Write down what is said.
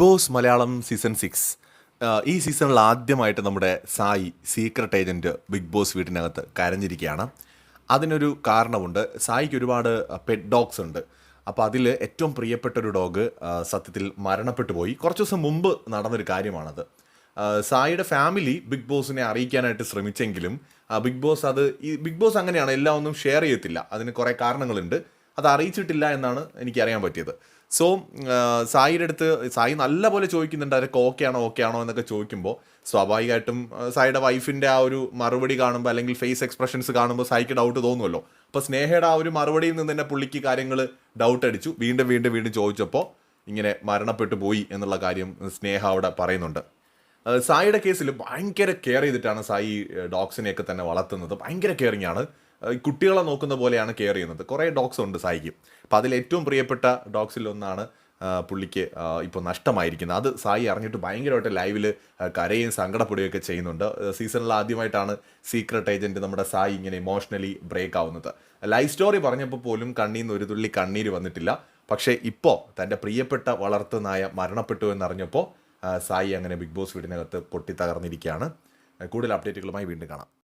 Boss Malayalam season six. ഈ സീസണിൽ ആദ്യമായിട്ട് നമ്മുടെ Sai secret agent Bigg Boss വീട്ടിനകത്ത് കരഞ്ഞിരിക്കുകയാണ്. അതിനൊരു കാരണമുണ്ട്. സായിക്ക് ഒരുപാട് പെറ്റ് ഡോഗ്സ് ഉണ്ട്. അപ്പോൾ അതിൽ ഏറ്റവും പ്രിയപ്പെട്ട ഒരു ഡോഗ് സത്യത്തിൽ മരണപ്പെട്ടു പോയി. കുറച്ച് ദിവസം മുമ്പ് നടന്നൊരു കാര്യമാണത്. സായിയുടെ ഫാമിലി ബിഗ് ബോസിനെ അറിയിക്കാനായിട്ട് ശ്രമിച്ചെങ്കിലും ബിഗ് ബോസ് അത് ഈ ബിഗ് ബോസ് അങ്ങനെയാണ് എല്ലാം ഒന്നും ഷെയർ ചെയ്യത്തില്ല. അതിന് കുറേ കാരണങ്ങളുണ്ട്. അത് അറിയിച്ചിട്ടില്ല എന്നാണ് എനിക്ക് അറിയാൻ പറ്റിയത്. സോ സായിയുടെ അടുത്ത് സായി നല്ലപോലെ ചോദിക്കുന്നുണ്ട് അതൊക്കെ ഓക്കെ ആണോ ഓക്കെ ആണോ എന്നൊക്കെ ചോദിക്കുമ്പോൾ സ്വാഭാവികമായിട്ടും സായിയുടെ വൈഫിന്റെ ആ ഒരു മറുപടി കാണുമ്പോൾ അല്ലെങ്കിൽ ഫേസ് എക്സ്പ്രഷൻസ് കാണുമ്പോൾ സായിക്ക് ഡൗട്ട് തോന്നുമല്ലോ അപ്പോൾ സ്നേഹയുടെ ആ ഒരു മറുപടിയിൽ നിന്ന് തന്നെ പുള്ളിക്ക് കാര്യങ്ങൾ ഡൗട്ട് അടിച്ചു. വീണ്ടും വീണ്ടും വീണ്ടും ചോദിച്ചപ്പോൾ ഇങ്ങനെ മരണപ്പെട്ടു പോയി എന്നുള്ള കാര്യം സ്നേഹ അവിടെ പറയുന്നുണ്ട്. സായിയുടെ കേസിൽ ഭയങ്കര കെയർ ചെയ്തിട്ടാണ് സായി ഡോഗ്സിനെയൊക്കെ തന്നെ വളർത്തുന്നത്. ഭയങ്കര കെയറിങ് ആണ്. കുട്ടികളെ നോക്കുന്ന പോലെയാണ് കെയർ ചെയ്യുന്നത്. കുറേ ഡോഗ്സ് ഉണ്ട് സായിക്ക്. അപ്പം അതിൽ ഏറ്റവും പ്രിയപ്പെട്ട ഡോഗ്സിൽ ഒന്നാണ് പുള്ളിക്ക് ഇപ്പോൾ നഷ്ടമായിരിക്കുന്നത്. അത് സായി അറിഞ്ഞിട്ട് ഭയങ്കരമായിട്ട് ലൈവിൽ കരയും സങ്കടപ്പെടുകയൊക്കെ ചെയ്യുന്നുണ്ട്. സീസണിൽ ആദ്യമായിട്ടാണ് സീക്രട്ട് ഏജന്റ് നമ്മുടെ സായി ഇങ്ങനെ ഇമോഷണലി ബ്രേക്ക് ആവുന്നത്. ലൈഫ് സ്റ്റോറി പറഞ്ഞപ്പോൾ പോലും കണ്ണീന്ന് നിന്ന് ഒരു തുള്ളി കണ്ണീര് വന്നിട്ടില്ല. പക്ഷേ ഇപ്പോൾ തന്റെ പ്രിയപ്പെട്ട വളർത്തു നായ മരണപ്പെട്ടു എന്നറിഞ്ഞപ്പോൾ സായി അങ്ങനെ ബിഗ് ബോസ് വീടിനകത്ത് പൊട്ടിത്തകർന്നിരിക്കുകയാണ്. കൂടുതൽ അപ്ഡേറ്റുകളുമായി വീണ്ടും കാണാം.